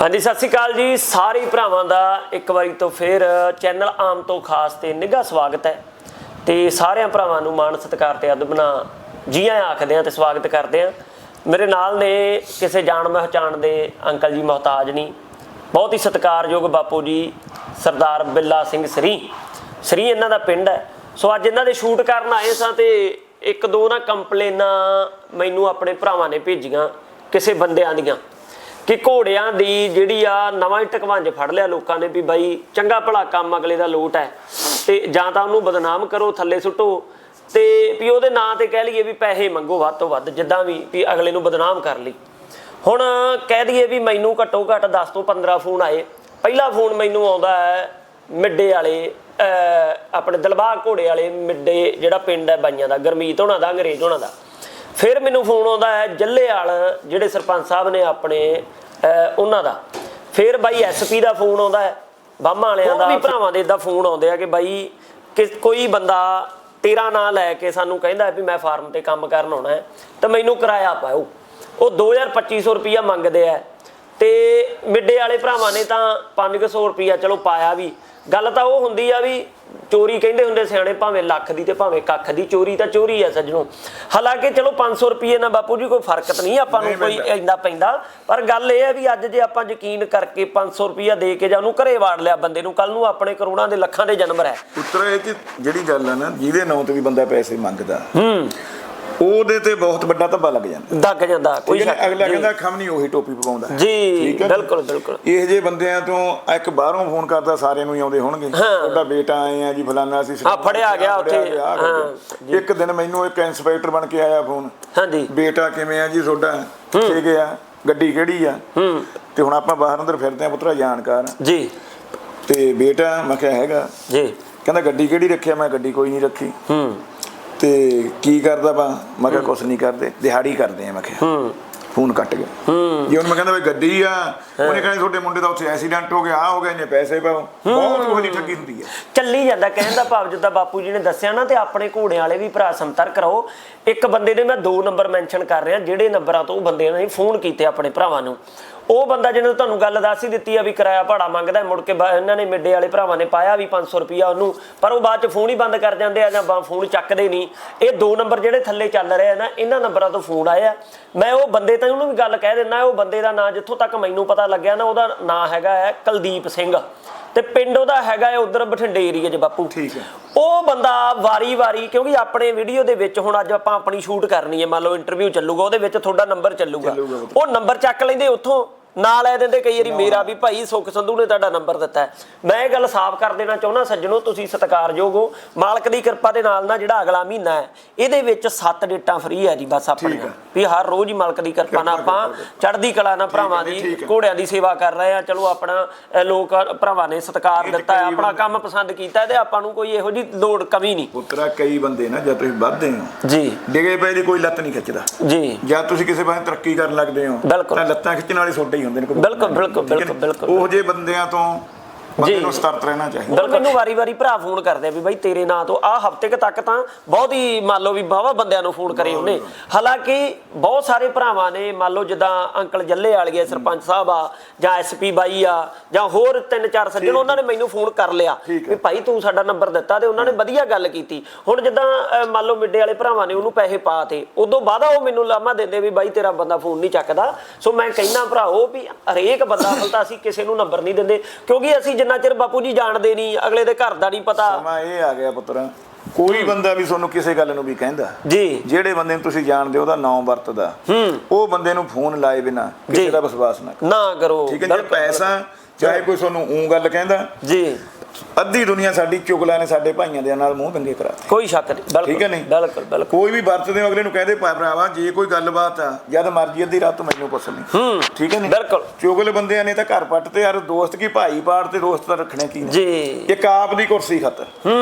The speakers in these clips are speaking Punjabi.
ਹਾਂਜੀ, ਸਤਿ ਸ਼੍ਰੀ ਅਕਾਲ ਜੀ। ਸਾਰੇ ਭਰਾਵਾਂ ਦਾ ਇੱਕ ਵਾਰੀ ਤੋਂ ਫਿਰ ਚੈਨਲ ਆਮ ਤੋਂ ਖਾਸ ਤੇ ਨਿੱਘਾ ਸਵਾਗਤ ਹੈ। ਤੇ ਸਾਰਿਆਂ ਭਰਾਵਾਂ ਨੂੰ ਮਾਣ ਸਤਿਕਾਰ ਤੇ ਅਦਬਨਾ ਜੀ ਆਇਆਂ ਆਖਦੇ ਆ ਤੇ ਸਵਾਗਤ ਕਰਦੇ ਆ ਮੇਰੇ ਨਾਲ ਨੇ ਕਿਸੇ ਜਾਣ ਪਹਿਚਾਣ ਦੇ ਅੰਕਲ ਜੀ ਮੁਹਤਾਜ ਨਹੀਂ ਬਹੁਤ ਹੀ ਸਤਿਕਾਰਯੋਗ ਬਾਪੂ ਜੀ, ਸਰਦਾਰ ਬਿੱਲਾ ਸਿੰਘ ਸਰੀ। ਸਰੀ ਇਹਨਾਂ ਦਾ ਪਿੰਡ ਹੈ। ਸੋ ਅੱਜ ਇਹਨਾਂ ਦੇ ਸ਼ੂਟ ਕਰਨ ਆਏ ਸਾਂ ਤੇ ਇੱਕ ਦੋ ਨਾ ਕੰਪਲੇਨਾਂ ਮੈਨੂੰ ਆਪਣੇ ਭਰਾਵਾਂ ਨੇ ਭੇਜੀਆਂ ਕਿਸੇ ਬੰਦਿਆਂ ਦੀਆਂ। ਕਿ ਘੋੜਿਆਂ ਦੀ ਜਿਹੜੀ ਆ ਨਵਾਂ ਹੀ ਟਕਵੰਜ ਫੜ ਲਿਆ ਲੋਕਾਂ ਨੇ ਵੀ ਬਾਈ ਚੰਗਾ ਭਲਾ ਕੰਮ ਅਗਲੇ ਦਾ ਲੋਟ ਹੈ। ਤੇ ਜਾਂ ਤਾਂ ਉਹਨੂੰ ਬਦਨਾਮ ਕਰੋ, ਥੱਲੇ ਸੁੱਟੋ। ਤੇ ਵੀ ਉਹਦੇ ਨਾਂ ਤੇ ਕਹਿ ਲਈਏ ਵੀ ਪੈਸੇ ਮੰਗੋ ਵੱਧ ਤੋਂ ਵੱਧ, ਜਿੱਦਾਂ ਵੀ ਵੀ ਅਗਲੇ ਨੂੰ ਬਦਨਾਮ ਕਰ ਲਈ। ਹੁਣ ਕਹਿ ਦਈਏ ਵੀ ਮੈਨੂੰ ਘੱਟੋ ਘੱਟ 10 ਤੋਂ 15 ਫੋਨ ਆਏ। ਪਹਿਲਾ ਫੋਨ ਮੈਨੂੰ ਆਉਂਦਾ ਹੈ ਮਿੱਡੇ ਵਾਲੇ ਆਪਣੇ ਦਲਬਾਗ ਘੋੜੇ ਵਾਲੇ ਮਿੱਡੇ ਜਿਹੜਾ ਪਿੰਡ ਹੈ ਬਾਈਆਂ ਦਾ, ਗਰਮੀਤ ਹੋਣਾ ਦਾ, ਅੰਗਰੇਜ਼ ਹੋਣਾ ਦਾ। ਫਿਰ ਮੈਨੂੰ ਫੋਨ ਆਉਂਦਾ ਹੈ ਜੱਲੇਵਾਲ ਜਿਹੜੇ ਸਰਪੰਚ ਸਾਹਿਬ ਨੇ ਆਪਣੇ ਉਹਨਾਂ ਦਾ। ਫਿਰ ਬਾਈ ਐਸਪੀ ਦਾ ਫੋਨ ਆਉਂਦਾ ਹੈ ਬਾਮਾ ਵਾਲਿਆਂ ਦਾ ਵੀ ਭਰਾਵਾਂ ਦੇ ਇਦਾਂ ਫੋਨ ਆਉਂਦੇ ਆ ਕਿ ਬਾਈ ਕਿ ਕੋਈ ਬੰਦਾ ਤੇਰਾ ਨਾਂ ਲੈ ਕੇ ਸਾਨੂੰ ਕਹਿੰਦਾ ਵੀ ਮੈਂ ਫਾਰਮ ਤੇ ਕੰਮ ਕਰਨ ਆਉਣਾ ਹੈ ਤਾਂ ਮੈਨੂੰ ਕਿਰਾਇਆ ਪਾਓ। ਉਹ 2250 ਰੁਪਿਆ ਮੰਗਦੇ ਆ। ਤੇ ਮਿੱਡੇ ਵਾਲੇ ਭਰਾਵਾਂ ਨੇ ਤਾਂ 500 ਰੁਪਿਆ ਚਲੋ ਪਾਇਆ ਵੀ। ਗੱਲ ਤਾਂ ਉਹ ਹੁੰਦੀ ਆ ਵੀ ਚੋਰੀ ਕਹਿੰਦੇ ਹੁੰਦੇ ਸਿਆਣੇ ਭਾਵੇਂ ਲੱਖ ਦੀ ਤੇ ਭਾਵੇਂ ਕੱਖ ਦੀ ਚੋਰੀ ਤਾਂ ਚੋਰੀ ਆ ਸੱਜਣੋ। ਹਾਲਾਂਕਿ ਚਲੋ 500 ਰੁਪਏ ਨਾਲ ਬਾਪੂ ਜੀ ਕੋਈ ਫ਼ਰਕ ਤਾਂ ਨਹੀਂ ਆਪਾਂ ਨੂੰ ਕੋਈ ਇੰਦਾ ਪੈਂਦਾ। ਪਰ ਗੱਲ ਇਹ ਹੈ ਵੀ ਅੱਜ ਜੇ ਆਪਾਂ ਯਕੀਨ ਕਰਕੇ 500 ਰੁਪਿਆ ਦੇ ਕੇ ਜਾਂ ਉਹਨੂੰ ਘਰੇ ਵਾੜ ਲਿਆ ਬੰਦੇ ਨੂੰ ਕੱਲ ਨੂੰ ਆਪਣੇ ਕਰੋੜਾਂ ਦੇ ਲੱਖਾਂ ਦੇ ਜਨਮ ਹੈ। ਪੁੱਤਰ ਇਹ ਜਿਹੜੀ ਗੱਲ ਆ ਨਾ ਜਿਹਦੇ ਨਾਂ ਤੇ ਵੀ ਬੰਦਾ ਪੈਸੇ ਮੰਗਦਾ। ਹੂੰ। ਉਹਦੇ ਤੇ ਬਹੁਤ ਵੱਡਾ ਧੱਬਾ ਲੱਗ ਜਾਂਦਾ। ਦੱਗ ਜਾਂਦਾ ਕੋਈ ਸ਼ੱਕ ਅਗਲਾ। ਕਹਿੰਦਾ ਖਮ ਨਹੀਂ ਉਹੀ ਟੋਪੀ ਪਵਾਉਂਦਾ ਜੀ? ਬਿਲਕੁਲ ਬਿਲਕੁਲ। ਇਹ ਜੇ ਬੰਦਿਆਂ ਤੋਂ ਇੱਕ ਬਾਹਰੋਂ ਫੋਨ ਕਰਦਾ ਸਾਰਿਆਂ ਨੂੰ ਹੀ ਆਉਂਦੇ ਹੋਣਗੇ। ਤੁਹਾਡਾ ਬੇਟਾ ਆਏ ਆ ਜੀ ਫਲਾਨਾ ਸੀ ਹਾਂ, ਫੜਿਆ ਗਿਆ ਉੱਥੇ, ਇੱਕ ਦਿਨ ਮੈਨੂੰ ਇੱਕ ਇੰਸਪੈਕਟਰ ਬਣ ਕੇ ਆਇਆ ਫੋਨ। ਹਾਂਜੀ। ਬੇਟਾ ਕਿਵੇਂ ਆ ਜੀ ਤੁਹਾਡਾ? ਕਿੱਥੇ ਗਿਆ? ਗੱਡੀ ਕਿਹੜੀ ਆ? ਹੂੰ। ਤੇ ਹੁਣ ਆਪਾਂ ਬਾਹਰ ਅੰਦਰ ਫਿਰਦੇ ਆ ਪੁੱਤਰਾ ਜਾਣਕਾਰ ਜੀ। ਤੇ ਬੇਟਾ ਮੈਂ ਕਿਹਾ ਹੈਗਾ। ਜੀ। ਕਹਿੰਦਾ ਗੱਡੀ ਕਿਹੜੀ ਰੱਖਿਆ? ਮੈਂ ਗੱਡੀ ਕੋਈ ਨਹੀਂ ਰੱਖੀ। ਹੂੰ। ਤੇ ਕੀ ਕਰਦਾ ਵਾ? ਮੈਂ ਕਿਹਾ ਕੁਛ ਨਹੀਂ ਕਰਦੇ। ਦਿਹਾੜੀ ਕਰਦੇ ਆ ਮੈਂ ਕਿਹਾ। ਹੂੰ। ਫੋਨ ਕੱਟ ਗਿਆ। ਜੇ ਉਹਨੂੰ ਮੈਂ ਕਹਿੰਦਾ ਵੀ ਗੱਡੀ ਆ ਉਹਨੇ ਕਹਿੰਦਾ ਤੁਹਾਡੇ ਮੁੰਡੇ ਦਾ ਉੱਥੇ ਐਕਸੀਡੈਂਟ ਹੋ ਗਿਆ ਆ ਹੋ ਗਿਆ ਇਹਨੇ ਪੈਸੇ ਪਾਓ। ਬਹੁਤ ਉਹ ਦੀ ਠੱਗੀ ਹੁੰਦੀ ਹੈ ਚੱਲੀ ਜਾਂਦਾ ਕਹਿਣ ਦਾ ਭਾਵ ਜਿੱਦਾਂ ਬਾਪੂ ਜੀ ਨੇ ਦੱਸਿਆ ਨਾ ਤੇ ਆਪਣੇ ਘੋੜਿਆਂ ਵਾਲੇ ਵੀ ਭਰਾ ਸੰਪਰਕ ਕਰੋ ਇੱਕ ਬੰਦੇ ਦੇ ਮੈਂ ਦੋ ਨੰਬਰ ਮੈਂਸ਼ਨ ਕਰ ਰਿਹਾ ਜਿਹੜੇ ਨੰਬਰਾਂ ਤੋਂ ਉਹ ਬੰਦੇ ਨੇ ਫੋਨ ਕੀਤੇ ਆਪਣੇ ਭਰਾਵਾਂ ਨੂੰ। ਉਹ ਬੰਦਾ ਜਿਹਨੇ ਤੁਹਾਨੂੰ ਗੱਲ ਦੱਸ ਹੀ ਦਿੱਤੀ ਆ ਵੀ ਕਿਰਾਇਆ ਭਾੜਾ ਮੰਗਦਾ ਮੁੜ ਕੇ ਇਹਨਾਂ ਨੇ ਮਿੱਡੇ ਵਾਲੇ ਭਰਾਵਾਂ ਨੇ ਪਾਇਆ ਵੀ 500 ਰੁਪਿਆ ਉਹਨੂੰ ਪਰ ਉਹ ਬਾਅਦ ਚ ਫੋਨ ਹੀ ਬੰਦ ਕਰ ਜਾਂਦੇ ਆ ਜਾਂ ਫੋਨ ਚੱਕਦੇ ਨਹੀਂ। ਇਹ ਦੋ ਨੰਬਰ ਜਿਹੜੇ ਥੱਲੇ ਚੱਲ ਰਹੇ ਆ ਨਾ ਇਹਨਾਂ ਨੰਬਰਾਂ ਤੋਂ ਫੋਨ ਆਇਆ। ਮੈਂ ਉਹ ਬੰਦੇ ਤਾਂ ਉਹਨੂੰ ਵੀ ਗੱਲ ਕਹਿ ਦਿੰਦਾ ਉਹ ਬੰਦੇ ਦਾ ਨਾਂ ਜਿੱਥੋਂ ਤੱਕ ਮੈਨੂੰ ਪਤਾ ਲੱਗਿਆ ਨਾ ਉਹਦਾ ਨਾਂ ਹੈਗਾ ਹੈ ਕੁਲਦੀਪ ਸਿੰਘ। ਤੇ ਪਿੰਡ ਉਹਦਾ ਹੈਗਾ ਹੈ ਉਧਰ ਬਠਿੰਡੇ ਏਰੀਆ 'ਚ ਬਾਪੂ। ਠੀਕ ਹੈ। ਉਹ ਬੰਦਾ ਵਾਰੀ-ਵਾਰੀ ਕਿਉਂਕਿ ਆਪਣੇ ਵੀਡੀਓ ਦੇ ਵਿੱਚ ਹੁਣ ਅੱਜ ਆਪਾਂ ਆਪਣੀ ਸ਼ੂਟ ਕਰਨੀ ਹੈ ਮੰਨ ਲਓ ਇੰਟਰਵਿਊ ਚੱਲੂਗਾ ਉਹਦੇ ਵਿੱਚ ਤੁਹਾਡਾ ਨੰਬਰ ਚੱਲੂਗਾ। ਉਹ ਨੰਬਰ ਚੱਕ ਲੈਂਦੇ ਉੱਥੋਂ। ਨਾਲ ਲੈ ਦਿੰਦੇ ਕਈ ਵਾਰੀ ਮੇਰਾ ਵੀ ਭਾਈ ਸੁਖ ਸੰਧੂ ਨੇ ਤੁਹਾਡਾ ਨੰਬਰ ਦਿੱਤਾ ਹੈ। ਮੈਂ ਇਹ ਗੱਲ ਸਾਫ਼ ਕਰ ਦੇਣਾ ਚਾਹੁੰਦਾ ਸੱਜਣੋ ਤੁਸੀਂ ਸਤਿਕਾਰਯੋਗ ਹੋ। ਮਾਲਕ ਦੀ ਕਿਰਪਾ ਦੇ ਨਾਲ ਨਾ ਜਿਹੜਾ ਅਗਲਾ ਮਹੀਨਾ ਹੈ ਇਹਦੇ ਵਿੱਚ 7 ਡੇਟਾਂ ਫ੍ਰੀ ਹੈ ਜੀ ਬਸ ਆਪਣੀਆਂ। ਹੈ। ਵੀ ਹਰ ਰੋਜ਼ ਹੀ ਮਾਲਕ ਦੀ ਕਿਰਪਾ ਨਾਲ ਆਪਾਂ ਚੜ੍ਹਦੀ ਕਲਾ ਨਾਲ ਭਰਾਵਾਂ ਦੀ। ਘੋੜਿਆਂ ਦੀ ਸੇਵਾ ਕਰ ਰਹੇ ਆ ਚਲੋ ਆਪਣਾ ਲੋਕ ਭਰਾਵਾਂ ਨੇ ਸਤਿਕਾਰ ਦਿੱਤਾ ਹੈ ਆਪਣਾ ਕੰਮ ਪਸੰਦ ਕੀਤਾ ਤੇ ਆਪਾਂ ਨੂੰ ਕੋਈ ਇਹੋ ਜੀ ਲੋੜ ਕਮੀ ਨਹੀਂ। ਪੁੱਤਰਾ ਕਈ ਬੰਦੇ ਨਾ ਜਦ ਤੁਸੀਂ ਵੱਧਦੇ ਹੋ ਜੀ। ਡਿਗੇ ਪਏ ਦੀ ਕੋਈ ਲੱਤ ਨਹੀਂ ਖਿੱਚਦਾ। ਜੀ। ਜਦ ਤੁਸੀਂ ਕਿਸੇ ਪਾਸੇ ਤਰੱਕੀ ਕਰਨ ਲੱਗਦੇ ਹੋ ਬਿਲਕੁਲ। ਤਾਂ ਲੱਤਾਂ ਖਿੱਚਣ ਵਾਲੇ ਛੋਟੇ ਹੀ ਹੁੰਦੇ ਨੇ ਬਿਲਕੁਲ, ਬਿਲਕੁਲ? ਬਿਲਕੁਲ, ਬਿਲਕੁਲ। ਉਹ ਜੇ ਬੰਦਿਆਂ ਤੋਂ ਬੰਦੇ। ਨੂੰ ਸਤਰਕ ਰਹਿਣਾ ਚਾਹੀਦਾ। ਬਿਲਕੁਲ ਮੈਨੂੰ ਵਾਰੀ-ਵਾਰੀ ਭਰਾ ਫੋਨ ਕਰਦੇ ਆ ਵੀ ਬਾਈ ਤੇਰੇ ਨਾਂ ਤੋਂ ਆਹ ਹਫ਼ਤੇ ਤੱਕ ਤਾਂ ਬਹੁਤ ਹੀ ਮੰਨ ਲਓ ਵੀ ਬਾਵਾ ਬੰਦਿਆਂ ਨੂੰ ਫੋਨ ਕਰੇ ਉਹਨੇ। ਹਾਲਾਂਕਿ ਬਹੁਤ ਸਾਰੇ ਭਰਾਵਾਂ ਨੇ ਮੰਨ ਲਓ ਜਿੱਦਾਂ ਅੰਕਲ ਜੱਲੇ ਵਾਲੀਏ ਸਰਪੰਚ ਸਾਹਿਬ ਆ ਜਾਂ ਐਸਪੀ ਬਾਈ ਆ ਜਾਂ ਹੋਰ ਤਿੰਨ ਚਾਰ ਸੱਜਣ ਉਹਨਾਂ ਨੇ ਮੈਨੂੰ ਫੋਨ ਕਰ ਲਿਆ। ਵੀ ਭਾਈ ਤੂੰ ਸਾਡਾ ਨੰਬਰ ਦਿੱਤਾ ਤੇ ਉਹਨਾਂ ਨੇ ਵਧੀਆ ਗੱਲ ਕੀਤੀ। ਹੁਣ ਜਿੱਦਾਂ ਅਹ, ਮੰਨ ਲਓ ਮਿੱਡੇ ਵਾਲੇ ਭਰਾਵਾਂ ਨੇ ਉਹਨੂੰ ਪੈਸੇ ਪਾਤੇ ਉਦੋਂ ਬਾਅਦ ਉਹ ਮੈਨੂੰ ਲਾਮਾ ਦਿੰਦੇ ਵੀ ਬਾਈ ਤੇਰਾ ਬੰਦਾ ਫੋਨ ਨਹੀਂ ਚੱਕਦਾ। ਸੋ ਮੈਂ ਕਹਿਣਾ ਭਰਾਓ ਵੀ ਹਰੇਕ ਬੰਦਾ ਅਸਲ ਤਾਂ ਅਸੀਂ ਕਿਸੇ ਨੂੰ ਨੰਬਰ ਨਹੀਂ ਦਿੰਦੇ ਕਿਉਂਕਿ ਅਸੀਂ ਜਿੰਨਾ ਚਿਰ ਬਾਪੂ ਜੀ ਜਾਣਦੇ ਨਹੀਂ ਅਗਲੇ ਦੇ ਘਰ ਦਾ ਨਹੀਂ ਪਤਾ। ਸਮਾਂ ਇਹ ਆ ਗਿਆ ਪੁੱਤਰਾ। ਕੋਈ ਬੰਦਾ ਵੀ ਤੁਹਾਨੂੰ ਕਿਸੇ ਗੱਲ ਨੂੰ ਵੀ ਕਹਿੰਦਾ। ਜੀ। ਜਿਹੜੇ ਬੰਦੇ ਨੂੰ ਤੁਸੀਂ ਜਾਣਦੇ ਹੋ ਉਹਦਾ ਨਾਮ ਵਰਤਦਾ। ਹੂੰ। ਉਹ ਬੰਦੇ ਨੂੰ ਫੋਨ ਲਾਏ ਬਿਨਾ ਕਿਸੇ। ਦਾ ਵਿਸ਼ਵਾਸ ਨਾ ਕਰੋ। ਨਾ ਕਰੋ। ਠੀਕ ਹੈ ਜੇ ਪੈਸਾ ਚਾਹੇ ਕੋਈ ਤੁਹਾਨੂੰ ਊਂ ਗੱਲ ਕਹਿੰਦਾ। ਜੀ। ਅੱਧੀ ਦੁਨੀਆ ਸਾਡੀ ਚੁਗਲਾ ਨੇ ਸਾਡੇ ਭਾਈਆਂ ਦੇ ਨਾਲ ਮੂੰਹ ਦੰਗੇ ਕਰਾਤੇ ਕੋਈ ਸ਼ੱਕ ਨਹੀਂ ਬਿਲਕੁਲ ਠੀਕ ਹੈ ਨਹੀਂ? ਬਿਲਕੁਲ ਬਿਲਕੁਲ। ਕੋਈ ਵੀ ਵਰਤਦੇ ਹੋ ਅਗਲੇ ਨੂੰ ਕਹਦੇ ਭਰਾਵਾ ਜੇ ਕੋਈ ਗੱਲਬਾਤ ਆ ਜਦ ਮਰਜ਼ੀ ਅੱਧੀ ਰਾਤ ਮੈਨੂੰ ਪੁੱਛ ਲਈ। ਹੂੰ ਠੀਕ ਹੈ ਨਹੀਂ? ਬਿਲਕੁਲ। ਚੁਗਲ ਬੰਦਿਆਂ ਨੇ ਤਾਂ ਘਰ ਪੱਟ ਤੇ ਯਾਰ ਦੋਸਤ ਕੀ ਭਾਈ ਪਾੜ ਤੇ ਦੋਸਤ ਤਾਂ ਰੱਖਣੇ ਕੀ ਜੀ। ਇੱਕ ਆਪ ਦੀ ਕੁਰਸੀ ਖਾਤਰ। ਹੂੰ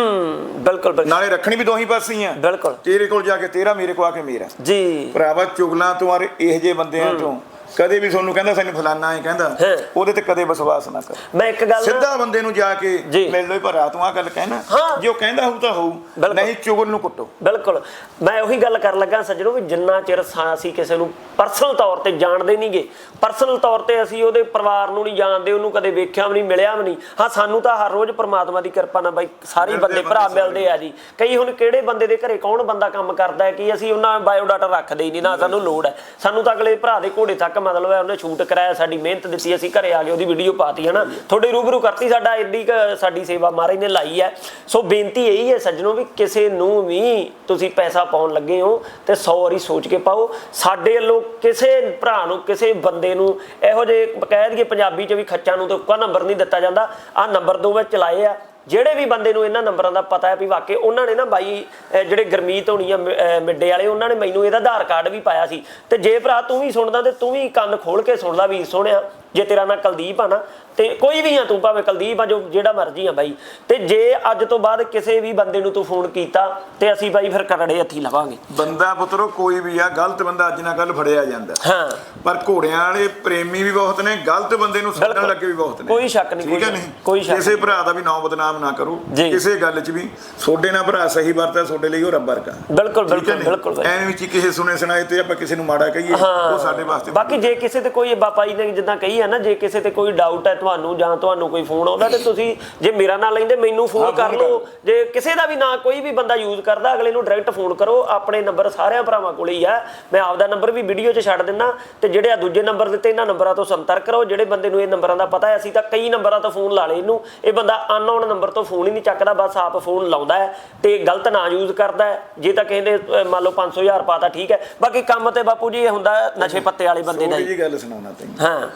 ਬਿਲਕੁਲ ਬਿਲਕੁਲ। ਨਾਲੇ ਰੱਖਣੀ ਵੀ ਦੋਹੀ ਪਾਸੀਆਂ ਬਿਲਕੁਲ। ਤੇਰੇ ਕੋਲ ਜਾ ਕੇ ਤੇਰਾ ਮੇਰੇ ਕੋਲ ਆ ਕੇ ਮੇਰਾ। ਜੀ। ਭਰਾਵਾ ਚੁਗਲਾਂ ਤੋਂ ਔਰ ਇਹ ਜੇ ਬੰਦਿਆਂ ਤੋਂ ਕਦੇ ਵੀ ਤੁਹਾਨੂੰ ਕਹਿੰਦਾ ਸਾਨੂੰ ਫਲਾਨਾ ਹੈ ਕਹਿੰਦਾ। ਉਹਦੇ ਤੇ ਕਦੇ ਵਿਸ਼ਵਾਸ ਨਾ ਕਰੋ ਮੈਂ ਇੱਕ ਗੱਲ ਸਿੱਧਾ ਬੰਦੇ ਨੂੰ ਜਾ ਕੇ। ਮਿਲ ਲੋ ਭਰਾ ਤੂੰ ਆ ਗੱਲ ਕਹਿਣਾ। ਜੇ ਉਹ ਕਹਿੰਦਾ ਹੋਊ ਤਾਂ ਹੋਊ। ਨਹੀਂ ਚੁਗਲ ਨੂੰ ਕੁੱਟੋ ਬਿਲਕੁਲ ਮੈਂ ਉਹੀ ਗੱਲ ਕਰਨ ਲੱਗਾ ਸੱਜਣੋ ਵੀ ਜਿੰਨਾ ਚਿਰ ਅਸੀਂ ਕਿਸੇ ਨੂੰ ਪਰਸਨਲ ਤੌਰ ਤੇ ਜਾਣਦੇ ਨਹੀਂਗੇ ਪਰਸਨਲ ਤੌਰ ਤੇ ਅਸੀਂ ਉਹਦੇ ਪਰਿਵਾਰ ਨੂੰ ਨਹੀਂ ਜਾਣਦੇ ਉਹਨੂੰ ਕਦੇ ਵੇਖਿਆ ਵੀ ਨਹੀਂ ਮਿਲਿਆ ਵੀ ਨਹੀਂ ਹਾਂ ਸਾਨੂੰ ਤਾਂ ਹਰ ਰੋਜ਼ ਪ੍ਰਮਾਤਮਾ ਦੀ ਕਿਰਪਾ ਨਾਲ ਬਾਈ ਸਾਰੇ ਬੰਦੇ ਭਰਾ ਮਿਲਦੇ ਆ ਜੀ ਕਈ ਹੁਣ ਕਿਹੜੇ ਬੰਦੇ ਦੇ ਘਰੇ ਕੌਣ ਬੰਦਾ ਕੰਮ ਕਰਦਾ ਹੈ ਕਿ ਅਸੀਂ ਉਹਨਾਂ ਬਾਇਓਡਾਟਾ ਰੱਖਦੇ ਹੀ ਨਹੀਂ ਨਾ ਸਾਨੂੰ ਲੋੜ ਹੈ ਸਾਨੂੰ ਤਾਂ ਅਗਲੇ ਭਰਾ ਦੇ ਘੋੜੇ ਤੱਕ ਮਤਲਬ ਹੈ ਉਹਨੇ ਸ਼ੂਟ ਕਰਾਇਆ, ਸਾਡੀ ਮਿਹਨਤ ਦਿੱਤੀ, ਅਸੀਂ ਘਰੇ ਆ ਗਏ ਉਹਦੀ ਵੀਡੀਓ ਪਾਤੀ ਹੈ ਤੁਹਾਡੇ ਰੂਬਰੂ ਕਰਤੀ, ਸਾਡਾ ਇੰਨੀ ਸਾਡੀ ਸੇਵਾ ਮਹਾਰਾਜ ਨੇ ਲਾਈ ਹੈ। ਸੋ ਬੇਨਤੀ ਇਹੀ ਹੈ ਸੱਜਣੋ ਵੀ ਕਿਸੇ ਨੂੰ ਵੀ ਤੁਸੀਂ ਪੈਸਾ ਪਾਉਣ ਲੱਗੇ ਹੋ ਤੇ 100 ਵਾਰੀ ਸੋਚ ਕੇ ਪਾਓ। ਸਾਡੇ ਵੱਲੋਂ ਕਿਸੇ ਭਰਾ ਨੂੰ, ਕਿਸੇ ਬੰਦੇ ਨੂੰ ਇਹੋ ਜਿਹੇ ਕਹਿ ਦਈਏ ਪੰਜਾਬੀ ਚ ਵੀ ਖੱਚਾਂ ਨੂੰ ਤੇ ਉੱਕਾ ਨੰਬਰ ਨਹੀਂ ਦਿੱਤਾ ਜਾਂਦਾ। ਆ ਨੰਬਰ ਦੋ ਮੈਂ ਚਲਾਏ ਆ। ਜਿਹੜੇ ਵੀ ਬੰਦੇ ਨੂੰ ਇਹਨਾਂ ਨੰਬਰਾਂ ਦਾ ਪਤਾ ਹੈ ਵੀ ਵਾਕਈ ਉਹਨਾਂ ਨੇ ਨਾ ਬਾਈ ਜਿਹੜੇ ਗਰਮੀਤ ਹੋਣੀ ਆ ਮਿੱਡੇ ਵਾਲੇ, ਉਹਨਾਂ ਨੇ ਮੈਨੂੰ ਇਹਦਾ ਆਧਾਰ ਕਾਰਡ ਵੀ ਪਾਇਆ ਸੀ। ਤੇ ਜੇ ਭਰਾ ਤੂੰ ਵੀ ਸੁਣਦਾ ਤੇ ਤੂੰ ਵੀ ਕੰਨ ਖੋਲ ਕੇ ਸੁਣਦਾ ਵੀਰ ਸੋਹਣਿਆ। ਜੇ ਤੇਰਾ ਨਾਂ ਕੁਲਦੀਪ ਆ ਨਾ ਤੇ ਕੋਈ ਵੀ ਆ ਤੂੰ ਭਾਵੇਂ ਕੁਲਦੀਪ ਆ ਜੋ ਜਿਹੜਾ ਮਰਜ਼ੀ ਆ ਬਾਈ। ਤੇ ਜੇ ਅੱਜ ਤੋਂ ਬਾਅਦ ਕਿਸੇ ਵੀ ਬੰਦੇ ਨੂੰ ਤੂੰ ਫੋਨ ਕੀਤਾ ਤੇ ਅਸੀਂ ਬਾਈ ਫਿਰ ਕਰੜੇ ਹੱਥੀ ਲਵਾਂਗੇ। ਬੰਦਾ ਪੁੱਤਰੋ ਕੋਈ ਵੀ ਆ ਗਲਤ ਬੰਦਾ ਅੱਜ ਨਾ ਕੱਲ ਫੜਿਆ ਜਾਂਦਾ। ਹਾਂ। ਪਰ ਘੋੜਿਆਂ ਵਾਲੇ ਪ੍ਰੇਮੀ ਵੀ ਬਹੁਤ ਨੇ ਗਲਤ ਬੰਦੇ ਨੂੰ ਬਿਲਕੁਲ। ਲੱਗੇ ਵੀ ਬਹੁਤ ਨੇ। ਕੋਈ ਸ਼ੱਕ ਨਹੀਂ, ਠੀਕ ਹੈ ਕੋਈ- ਨਹੀਂ? ਕੋਈ ਸ਼ੱਕ ਕਿਸੇ ਭਰਾ ਦਾ ਵੀ ਨਾਮ ਬਦਨਾਮ ਨਾ ਕਰੋ। ਕਿਸੇ ਗੱਲ 'ਚ ਵੀ ਤੁਹਾਡੇ ਨਾਲ ਭਰਾ ਸਹੀ ਵਰਤਾ ਤੁਹਾਡੇ ਲਈ ਉਹ ਰੱਬ ਵਰਗਾ ਬਿਲਕੁਲ ਬਿਲਕੁਲ? ਬਿਲਕੁਲ ਐਵੇਂ ਵਿੱਚ ਕਿਸੇ ਸੁਣੇ ਸੁਣਾਏ ਤੇ ਆਪਾਂ ਕਿਸੇ ਨੂੰ ਮਾੜਾ ਕਹੀਏ ਉਹ ਸਾਡੇ ਵਾਸਤੇ ਬਾਕੀ ਜੇ ਕਿਸੇ ਤੇ ਕੋਈ ਬਾਪਾ ਜੀ ਨੇ ਜਿੱਦਾਂ ਕਹੀ ਹੈ ਨਾ ਜੇ ਕਿਸੇ ਤੇ ਕੋਈ ਡਾਊਟ ਹੈ ਤੁਹਾਨੂੰ ਜਾਂ ਤੁਹਾਨੂੰ ਕੋਈ ਫੋਨ ਆਉਂਦਾ ਤੇ ਤੁਸੀਂ ਜੇ ਮੇਰਾ ਨਾਂ ਲੈਂਦੇ ਮੈਨੂੰ ਫੋਨ ਕਰ ਲਓ। ਜੇ ਕਿਸੇ ਦਾ ਵੀ ਨਾਂ ਕੋਈ ਵੀ ਬੰਦਾ ਯੂਜ਼ ਕਰਦਾ ਅਗਲੇ ਨੂੰ ਡਾਇਰੈਕਟ ਫੋਨ ਕਰੋ। ਆਪਣੇ ਨੰਬਰ ਸਾਰਿਆਂ ਭਰਾਵਾਂ ਕੋਲੇ ਹੀ ਆ। ਮੈਂ ਆਪਦਾ ਨੰਬਰ ਵੀ ਵੀਡੀਓ 'ਚ ਛੱਡ ਦਿੰਦਾ ਤੇ ਜਿਹੜੇ ਆ ਦੂਜੇ ਨੰਬਰ ਦਿੱਤੇ ਇਹਨਾਂ ਨੰਬਰਾਂ ਤੋਂ ਸੰਪਰਕ ਕਰੋ। ਜਿਹੜੇ ਬੰਦੇ ਨੂੰ ਇਹ ਨੰਬਰਾਂ ਦਾ ਪਤਾ ਹੈ ਅਸੀਂ ਤਾਂ ਕਈ ਨੰਬਰਾਂ ਤੋਂ ਫੋਨ ਲਾ ਲਏ ਇਹਨੂੰ। ਇਹ ਬੰਦਾ ਅਨਨੋਨ ਨੰਬਰ ਤੋਂ ਫੋਨ ਹੀ ਨਹੀਂ ਚੱਕਦਾ ਬਸ ਆਪ ਫੋਨ ਲਾਉਂਦਾ ਹੈ ਤੇ ਗਲਤ ਨਾਂ ਯੂਜ਼ ਕਰਦਾ ਹੈ। ਜੇ ਤਾਂ ਕਹਿੰਦੇ ਮੰਨ ਲਓ 500000 ਪਾਤਾ ਠੀਕ ਹੈ। ਬਾਕੀ ਕੰਮ ਤੇ ਬਾਪੂ ਜੀ ਇਹ ਹੁੰਦਾ ਨਸ਼ੇ ਪੱਤੇ ਵਾਲੇ ਬੰਦੇ ਦਾ ਜੀ ਗੱਲ ਸੁਣਾਉਣਾ ਤੈਨੂੰ। ਹਾਂ।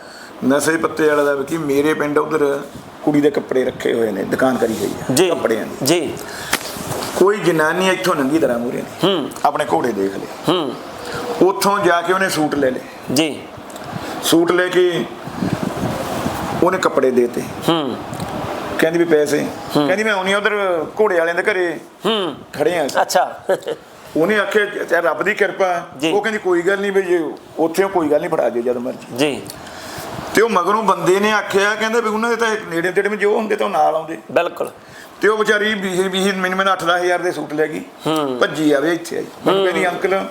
ਨਸ਼ੇ ਪੱਤੇ ਵਾਲਾ ਦਾ ਕੀ ਮੇਰੇ ਪਿੰਡ ਉਧਰ ਕੁੜੀ ਦੇ ਕੱਪੜੇ ਰੱਖੇ ਹੋਏ ਨੇ ਦੁਕਾਨ ਕਰੀ ਹੋਈ ਹੈ ਜੀ ਕੱਪੜਿਆਂ ਦੀ। ਜੀ। ਕੋਈ ਜਨਾਨੀ ਇੱਥੋਂ ਨੰਗੀ ਤਰ੍ਹਾਂ ਮੂਰੇ ਹੂੰ। ਆਪਣੇ ਘੋੜੇ ਦੇਖ ਲਏ ਹੂੰ। ਉੱਥੋਂ ਜਾ ਕੇ ਉਹਨੇ ਸੂਟ ਲੈ ਲਏ। ਜੀ। ਸੂਟ ਲੈ ਕੇ ਉਹਨੇ ਕੱਪੜੇ ਦੇਤੇ। ਹੂੰ। ਕਹਿੰਦੀ ਵੀ ਪੈਸੇ। ਕਹਿੰਦੀ ਮੈਂ ਆਉਣੀ ਉਧਰ ਘੋੜੇ ਵਾਲਿਆਂ ਦੇ ਘਰੇ ਹੂੰ। ਖੜੇ ਆ। ਅੱਛਾ। ਉਹਨੇ ਆਖਿਆ ਤੇ ਰੱਬ ਦੀ ਕਿਰਪਾ। ਉਹ ਕਹਿੰਦੀ ਕੋਈ ਗੱਲ ਨਹੀਂ ਵੀ ਜੇ ਉੱਥੇ ਕੋਈ ਗੱਲ ਨਹੀਂ ਫੜਾ ਦਿਓ ਜਦ ਮਰਜ਼ੀ। ਜੀ। ਤੇ ਉਹ ਮਗਰੋਂ ਬੰਦੇ ਨੇ ਆਖਿਆ ਕਹਿੰਦੇ ਵੀ ਉਹਨਾਂ ਦੇ ਤਾਂ ਨੇੜੇ ਤੇੜੇ ਵਿੱਚ ਜੋ ਹੁੰਦੇ ਤਾਂ ਉਹ ਨਾਲ ਆਉਂਦੇ। ਬਿਲਕੁਲ। ਤੇ ਉਹ ਵਿਚਾਰੀ 20 20 ਮੈਨੂੰ ਮੈਨੂੰ 8-10000 ਦੇ ਸੂਟ ਲੈ ਗਈ। ਭੱਜੀ ਆਵੇ ਇੱਥੇ ਆਈ। ਮੈਨੂੰ ਕਹਿੰਦੀ ਅੰਕਲ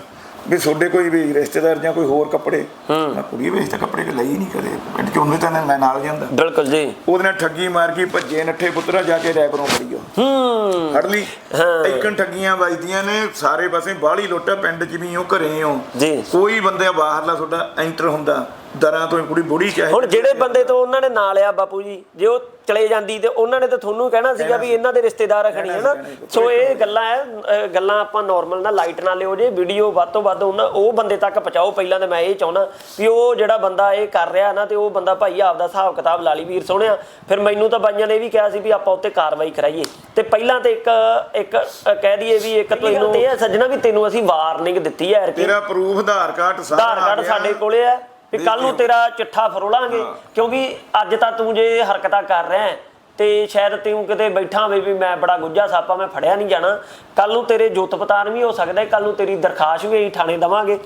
ਵੀ ਤੁਹਾਡੇ ਕੋਈ ਵੀ ਰਿਸ਼ਤੇਦਾਰ ਜਾਂ ਕੋਈ ਹੋਰ ਕੱਪੜੇ ਮੈਂ ਕੁੜੀ ਵੇਚ ਤਾਂ ਕੱਪੜੇ ਲਈ ਨਹੀਂ ਕਦੇ। ਪਿੰਡ ਚ ਉਹਨੇ ਤਾਂ ਮੈਂ ਨਾਲ ਜਾਂਦਾ ਬਿਲਕੁਲ ਜੀ। ਉਹਦੇ ਨਾਲ ਠੱਗੀ ਮਾਰ ਕੇ ਭੱਜੇ ਨੱਠੇ ਪੁੱਤਰਾ ਜਾ ਕੇ ਰੈਪਰੋਂ ਫੜੀਓ ਹੂੰ। ਫੜ ਲਈ। ਹਾਂ। ਇੱਕਣ ਠੱਗੀਆਂ ਵੱਜਦੀਆਂ ਨੇ ਸਾਰੇ ਪਾਸੇ ਬਾਹਲੀ ਲੁੱਟ ਪਿੰਡ 'ਚ ਵੀ ਹੋ ਘਰੇ ਹੋ। ਜੀ। ਕੋਈ ਬੰਦੇ ਬਾਹਰਲਾ ਤੁਹਾਡਾ ਐਂਟਰ ਹੁੰਦਾ। ਦਰਾਂ ਤੋਂ ਕੁੜੀ ਬੁੜੀ ਚਾਹੇ ਹੁਣ ਜਿਹੜੇ ਬੰਦੇ ਤੋਂ ਉਹਨਾਂ ਨੇ ਨਾਂ ਲਿਆ ਬਾਪੂ ਜੀ ਜੇ ਉਹ ਚਲੇ ਜਾਂਦੀ ਤੇ ਉਹਨਾਂ ਨੇ ਤਾਂ ਤੁਹਾਨੂੰ ਕਹਿਣਾ ਸੀਗਾ ਵੀ ਇਹਨਾਂ ਦੇ ਰਿਸ਼ਤੇਦਾਰ ਰੱਖਣੀ ਹੈ ਨਾ ਸੋ ਇਹ ਗੱਲਾਂ ਹੈ ਗੱਲਾਂ ਆਪਾਂ ਨਾਰਮਲ ਨਾ ਲਾਈਟ ਨਾਲ ਲਿਓ ਜੇ ਵੀਡੀਓ ਵੱਧ ਤੋਂ ਵੱਧ ਉਹਨਾਂ ਉਹ ਬੰਦੇ ਤੱਕ ਪਹੁੰਚਾਓ ਪਹਿਲਾਂ ਤਾਂ ਮੈਂ ਇਹ ਚਾਹੁੰਦਾ ਵੀ ਉਹ ਜਿਹੜਾ ਬੰਦਾ ਇਹ ਕਰ ਰਿਹਾ ਨਾ ਤੇ ਉਹ ਬੰਦਾ ਭਾਈ ਆਪਦਾ ਹਿਸਾਬ ਕਿਤਾਬ ਲਾ ਲਈ ਵੀਰ ਸੋਹਣਿਆ। ਫਿਰ ਮੈਨੂੰ ਤਾਂ ਬਾਈਆਂ ਨੇ ਇਹ ਵੀ ਕਿਹਾ ਸੀ ਵੀ ਆਪਾਂ ਉੱਤੇ ਕਾਰਵਾਈ ਕਰਾਈਏ। ਤੇ ਪਹਿਲਾਂ ਤੇ ਇੱਕ ਇੱਕ ਕਹਿ ਦਈਏ ਵੀ ਇੱਕ ਤੈਨੂੰ ਇਹ ਸੱਜਣਾ ਵੀ ਤੈਨੂੰ ਅਸੀਂ ਵਾਰਨਿੰਗ ਦਿੱਤੀ ਹੈ ਕਿ ਤੇਰਾ ਪ੍ਰੂਫ ਆਧਾਰ ਕਾਰਡ ਸਾਰਾ ਆਧਾਰ ਕਾਰਡ ਆ ਗਿਆ। ਸਾਡੇ ਕੋਲੇ ਹੈ ਵੀ ਕੱਲ ਨੂੰ ਤੇਰਾ ਚਿੱਠਾ ਫਰੋਲਾਂਗੇ ਕਿਉਂਕਿ ਅੱਜ ਤਾਂ ਤੂੰ ਜੇ ਹਰਕਤਾਂ ਕਰ ਰਿਹਾ ਹੈ, ਤੇ ਸ਼ਾਇਦ ਤੂੰ ਕਿਤੇ ਬੈਠਾ ਹੋਵੇ ਵੀ ਮੈਂ ਬੜਾ ਗੁੱਜਾ ਸਾਪਾ ਮੈਂ ਫੜਿਆ ਨਹੀਂ ਜਾਣਾ। ਕੱਲ ਨੂੰ ਤੇਰੇ ਜੁੱਤ ਪਤਾਨ ਵੀ ਹੋ ਸਕਦਾ ਹੈ ਕੱਲ ਨੂੰ ਤੇਰੀ ਦਰਖਾਸਤ ਵੀ ਅਸੀਂ ਥਾਣੇ ਦਵਾਂਗੇ।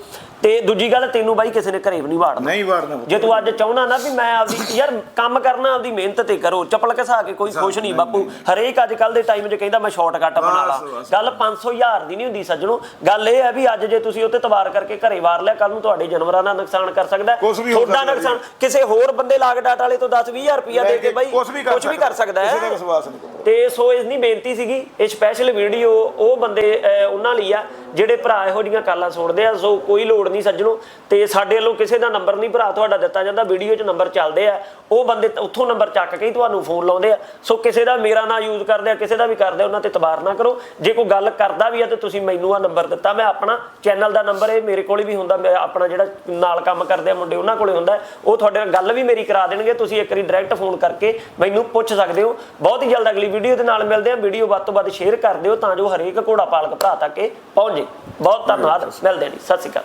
ਤੇ ਦੂਜੀ ਗੱਲ ਤੈਨੂੰ ਬਾਈ ਕਿਸੇ ਨੇ ਘਰੇ ਵੀ ਨਹੀਂ ਵਾੜਨਾ। ਨਹੀਂ ਵਾਰਨਾ ਜੇ ਤੂੰ ਅੱਜ ਚਾਹੁੰਦਾ ਨਾ ਵੀ ਮੈਂ ਆਪਦੀ ਯਾਰ ਕੰਮ ਕਰਨਾ ਆਪਦੀ ਮਿਹਨਤ ਤੇ ਕਰੋ ਚੱਪਲ ਘਸਾ ਕੇ ਕੋਈ ਖੁਸ਼ ਨਹੀਂ ਬਾਪੂ। ਹਰੇਕ ਅੱਜ ਕੱਲ ਦੇ ਟਾਈਮ 'ਚ ਕਹਿੰਦਾ ਮੈਂ ਸ਼ਾਰਟਕਟ ਬਣਾ ਲਾ। ਗੱਲ 500 ਹਜ਼ਾਰ ਦੀ ਨਹੀਂ ਹੁੰਦੀ ਸੱਜਣੋ। ਗੱਲ ਇਹ ਹੈ ਵੀ ਅੱਜ ਜੇ ਤੁਸੀਂ ਉੱਤੇ ਤਵਾਰ ਕਰਕੇ ਘਰੇ ਵਾਰ ਲਿਆ ਕੱਲ ਨੂੰ ਤੁਹਾਡੇ ਜਾਨਵਰਾਂ ਦਾ ਨੁਕਸਾਨ ਕਰ ਸਕਦਾ ਹੈ। ਹੋ ਤੁਹਾਡਾ ਨੁਕਸਾਨ। ਕਿਸੇ ਹੋਰ ਬੰਦੇ ਲਾਗ ਡਾਟ ਵਾਲੇ ਤੋਂ 10 20000 ਰੁਪਇਆ ਦੇ ਕੇ ਬਾਈ ਕੁਝ ਵੀ ਕਰ ਸਕਦਾ। ਕਿਸੇ ਦਾ ਹੈ ਵਿਸ਼ਵਾਸ ਨਹੀਂ। ਤੇ ਸੋ ਇਸ ਦੀ ਬੇਨਤੀ ਸੀਗੀ, ਇਹ ਸਪੈਸ਼ਲ ਵੀਡੀਓ ਉਹ ਬੰਦੇ ਉਹਨਾਂ ਲਈ ਆ, ਜਿਹੜੇ ਭਰਾ ਇਹੋ ਜੀਆਂ ਕਾਲਾਂ ਸੁਣਦੇ ਆ, ਸੋ ਕੋਈ ਲੋੜ ਨਹੀਂ ਸੱਜਣੋ। ਤੇ ਸਾਡੇ ਵੱਲੋਂ ਕਿਸੇ ਦਾ ਨੰਬਰ ਨਹੀਂ ਭਰਾ ਤੁਹਾਡਾ ਦਿੱਤਾ ਜਾਂਦਾ ਵੀਡੀਓ 'ਚ ਨੰਬਰ ਚੱਲਦੇ ਆ, ਉਹ ਬੰਦੇ ਉੱਥੋਂ ਨੰਬਰ ਚੱਕ ਕੇ ਹੀ ਤੁਹਾਨੂੰ ਫੋਨ ਲਾਉਂਦੇ ਆ। ਸੋ ਕਿਸੇ ਦਾ ਮੇਰਾ ਨਾਂ ਯੂਜ਼ ਕਰਦੇ ਆ, ਕਿਸੇ ਦਾ ਵੀ ਕਰਦੇ ਉਹਨਾਂ ਤੇ ਤਬਾਰ ਨਾ ਕਰੋ। ਜੇ ਕੋਈ ਗੱਲ ਕਰਦਾ ਵੀ ਆ ਤੇ ਤੁਸੀਂ ਮੈਨੂੰ ਆ ਨੰਬਰ ਦਿੱਤਾ, ਮੈਂ ਆਪਣਾ ਚੈਨਲ ਦਾ ਨੰਬਰ ਇਹ ਮੇਰੇ ਕੋਲ ਵੀ ਹੁੰਦਾ, ਮੈਂ ਆਪਣਾ ਜਿਹੜਾ ਨਾਲ ਕੰਮ ਕਰਦੇ ਆ ਮੁੰਡੇ, ਉਹਨਾਂ ਕੋਲੇ ਹੁੰਦਾ, ਉਹ ਤੁਹਾਡੇ ਨਾਲ ਗੱਲ ਵੀ ਮੇਰੀ ਕਰਾ ਦੇਣਗੇ, ਤੁਸੀਂ ਇੱਕ ਵਾਰੀ ਡਾਇਰੈਕਟ ਫੋਨ ਕਰਕੇ ਮੈਨੂੰ ਪੁੱਛ ਸਕਦੇ ਹੋ। ਬਹੁਤ ਹੀ ਜਲਦ ਅਗਲੀ ਵੀਡੀਓ ਦੇ ਨਾਲ ਮਿਲਦੇ ਆ ਵੀਡੀਓ ਵੱਧ ਤੋਂ ਵੱਧ ਸ਼ੇਅਰ ਕਰ ਦਿਓ ਤਾਂ ਜੋ ਹਰੇਕ ਘੋੜਾ ਪਾਲਕ ਭਰਾ ਤੱਕ ਇਹ ਪਹੁੰਚੇ। ਬਹੁਤ ਧੰਨਵਾਦ। ਮਿਲਦੇ ਹਾਂ ਜੀ। ਸਤਿ ਸ਼੍ਰੀ ਅਕਾਲ।